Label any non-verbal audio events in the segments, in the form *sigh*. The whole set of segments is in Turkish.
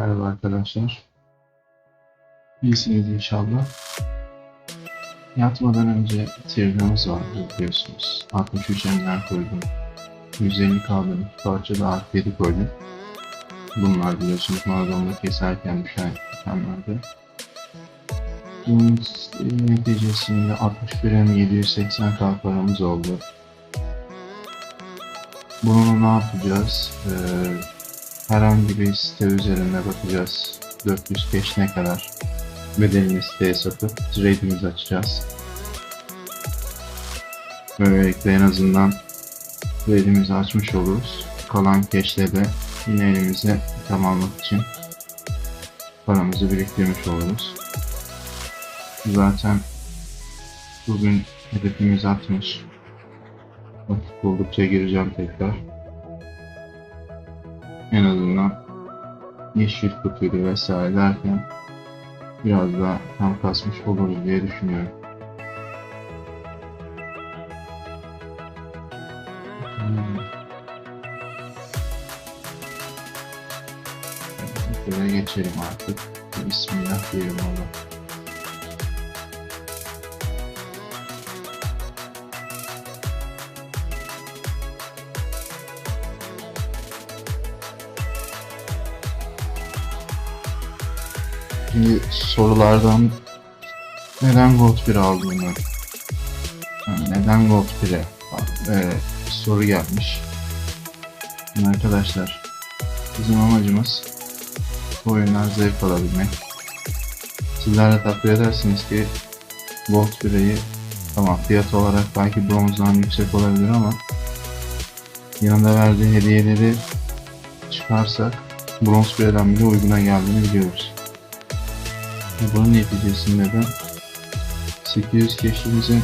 Merhaba arkadaşlar. İyisiniz inşallah. Yatmadan önce trigger'ımız vardı biliyorsunuz. 63 emler koydum. 150 kaldırım parça da artı 7 koydum. Bunlar biliyorsunuz Maradon'da keserken düşen itemlerdi. Bunun neticesinde 61 em 780 k paramız oldu. Bunu ne yapacağız? Ee, herhangi bir site üzerinde bakacağız. 400 cash ne kadar bedelini siteye satıp trade'imizi açacağız. Böylelikle en azından trade'imizi açmış oluruz. Kalan cash'le de yine elimize item almak için paramızı biriktirmiş oluruz. Zaten bugün hedefimiz 60. Vakit buldukça gireceğim tekrar en azından yeşil kutuydu vesaire derken biraz daha tam kasmış oluruz diye düşünüyorum. Hmm. Şöyle geçelim artık. Bismillah diyelim ona. Şimdi sorulardan neden Gold 1 aldığını yani neden Gold 1'e e, soru gelmiş. Şimdi arkadaşlar bizim amacımız bu oyundan zevk alabilmek. Sizler de takdir edersiniz ki Gold 1'i tamam fiyat olarak belki bronzdan yüksek olabilir ama yanında verdiği hediyeleri çıkarsak bronz 1'den bile uyguna geldiğini biliyoruz. Bunun neticesinde de 800 keşfimizin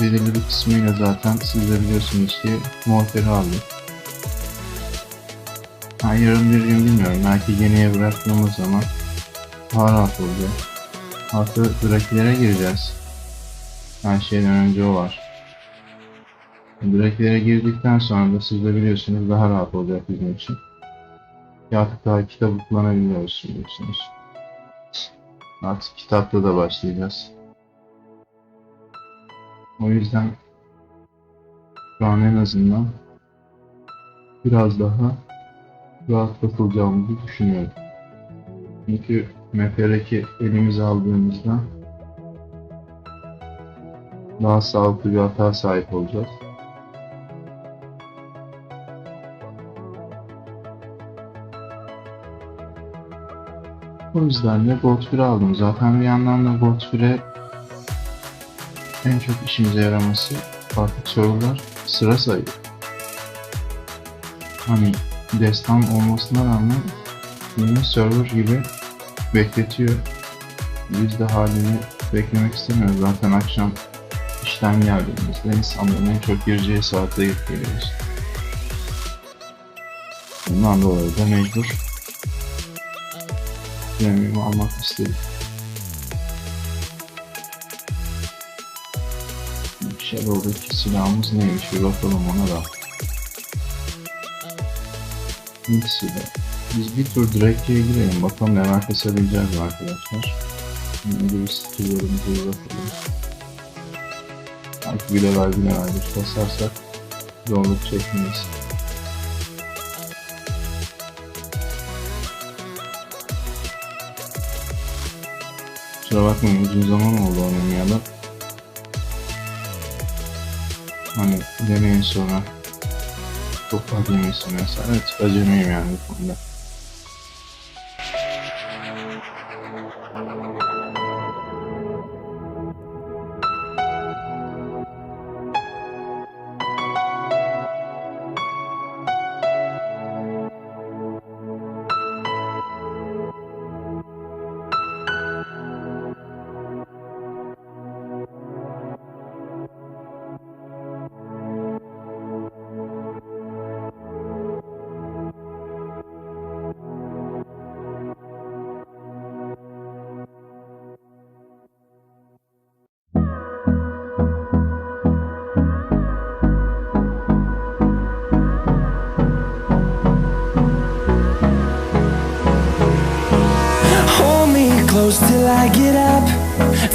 belirli bir kısmıyla zaten siz de biliyorsunuz ki Morfer'i aldık. Ha, yarın bir gün bilmiyorum. Belki yeniye bıraktığımız zaman daha rahat olacak. Artı Drakilere gireceğiz. Her şeyden önce o var. Drakilere girdikten sonra da siz de biliyorsunuz daha rahat olacak bizim için. Artık daha kitabı kullanabiliyoruz biliyorsunuz. Artık kitapta da başlayacağız. O yüzden şu an en azından biraz daha rahat katılacağımızı düşünüyorum. Çünkü MFR'ki elimize aldığımızda daha sağlıklı bir hata sahip olacağız. O yüzden de 1 aldım. Zaten bir yandan da Gold 1'e en çok işimize yaraması farklı sorular sıra sayı. Hani destan olmasına rağmen yeni server gibi bekletiyor. Biz de halini beklemek istemiyoruz. Zaten akşam işten geldiğimizde insanların en çok gireceği saatte giriyoruz. Bundan dolayı da mecbur premium almak istedim. Shadow'daki silahımız neymiş bir bakalım ona da. İlk silah. Biz bir tur Drake'ye girelim bakalım neler kesebileceğiz arkadaşlar. Şimdi bir skill'lerimize bakalım. Belki bir level bir level bir kasarsak zorluk çekmeyiz. Kusura bakmayın uzun zaman oldu oynamayalı. Hani deneyin sonra çok yemesin mesela. Evet acemiyim yani bu konuda.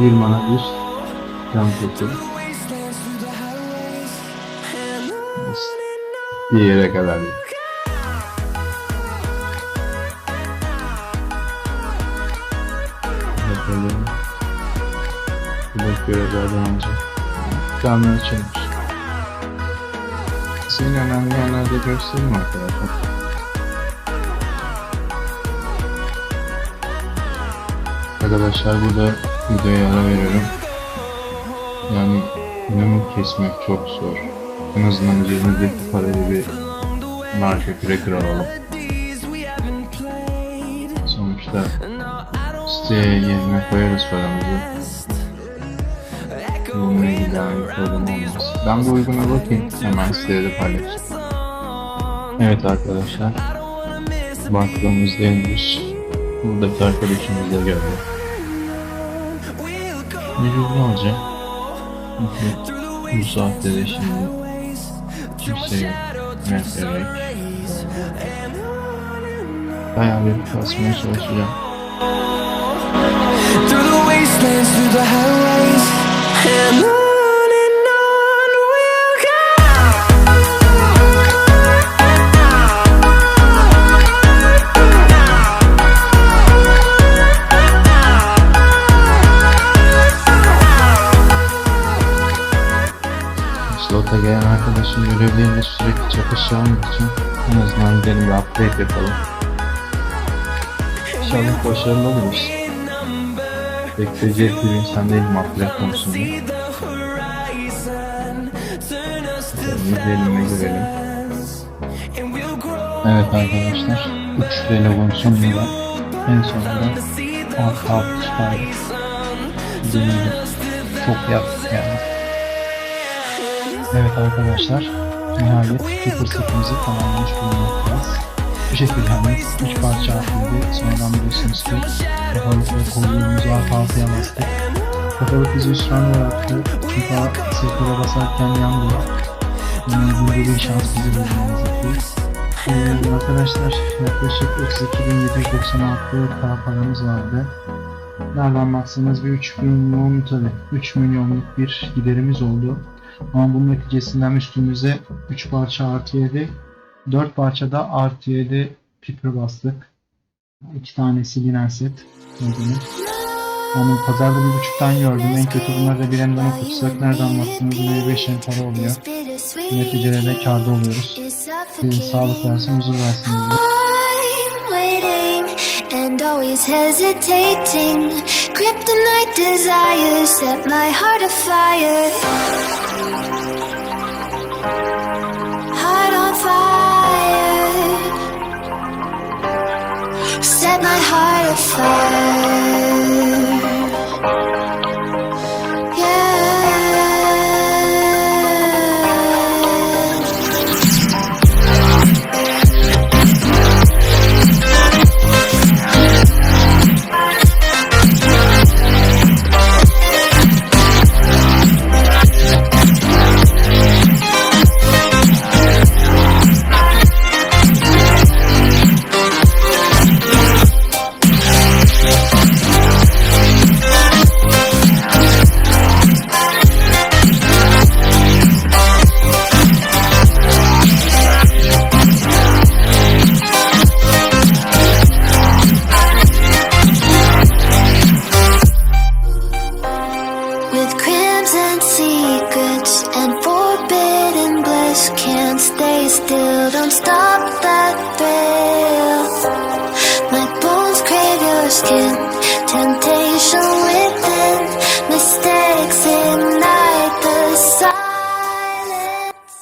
Bir mana bir can on Bir yere kadar. Bakalım. Blok görevlerden önce. Planlar açılmış. Sizin önemli yerlerde göstereyim arkadaşlar. Arkadaşlar burada videoya ara veriyorum. Yani memur kesmek çok zor. En azından üzerinde parayla bir marka cracker alalım. Sonuçta siteye yerine koyarız paramızı. Bununla ilgili daha bir problem olmaz. Ben bu uyguna bakayım. Hemen siteye de paylaşayım. Evet arkadaşlar. Baktığımızdaymış. Buradaki arkadaşımız da Mecbur alacağım. Çünkü bu saatte de şimdi kimse yok. Mesela bayağı bir kasmaya çalışacağım. through the wastelands, through the highways, and gelen arkadaşın görevleriyle sürekli çakışacağımız için en azından gidelim bir update yapalım. İnşallah başarılı oluruz. Becerikli bir insan değilim update konusunda. İzleyelim ve grow. Evet arkadaşlar, 3 vlogun sonunda en sonunda alt alt çıkardık. Deneyim. Çok yaptık yani. Evet arkadaşlar, nihayet Keeper setimizi tamamlamış bulunmaktayız. Bu şekilde hani 3 parça atıldı. Sonradan biliyorsunuz ki kafalık ve kolluğumuzu alt altıya bastık. Kafalık bizi hüsrana uğrattı. Çünkü sırtlara basarken yandı. Bunun burada bir şans bizi ki. Ee, arkadaşlar yaklaşık 32.796 kara paramız vardı. Nereden baksanız bir 3 milyon tabi 3 milyonluk bir giderimiz oldu. Ama bunun neticesinden üstümüze 3 parça artı 7 4 parçada artı 7 piper bastık. 2 tanesi yine set. gördüğünüz. Yani pazarda bir buçuktan gördüm. En kötü bunları da bir yandan okutsak nereden baksanız yine 5 para oluyor. Neticede de karda oluyoruz. Ee, sağlık versin, huzur versin waiting and always hesitating. Kryptonite desires set my heart afire. Heart on fire. Set my heart afire.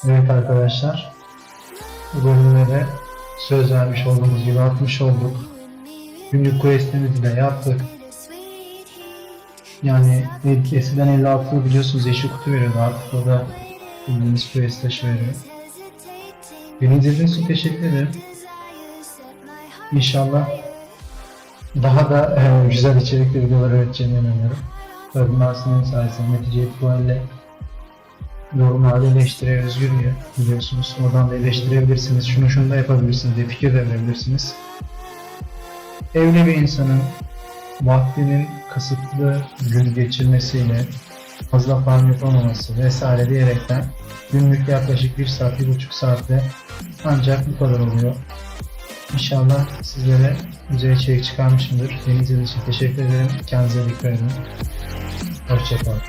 Evet arkadaşlar, bu bölümde de söz vermiş olduğumuz gibi atmış olduk. Günlük questimizi de yaptık. Yani el- eskiden 56 biliyorsunuz yeşil kutu veriyordu artık o da bildiğiniz quest taşı veriyor. Beni izlediğiniz için teşekkür ederim. İnşallah daha da e, *laughs* güzel içerikli videolar üreteceğime inanıyorum. Tabii Mersin'in sayesinde netice itibariyle yorumlarda eleştiriye özgürlüğü biliyorsunuz. Oradan da eleştirebilirsiniz. Şunu şunu da yapabilirsiniz diye fikir de verebilirsiniz. Evli bir insanın vaktinin kısıtlı gün geçirmesiyle fazla farm yapamaması vesaire diyerekten günlük yaklaşık 1 saat, 1,5 saatte ancak bu kadar oluyor. İnşallah sizlere güzel içerik çıkarmışımdır. Beni izlediğiniz için teşekkür ederim. Kendinize dikkat edin. Hoşçakalın.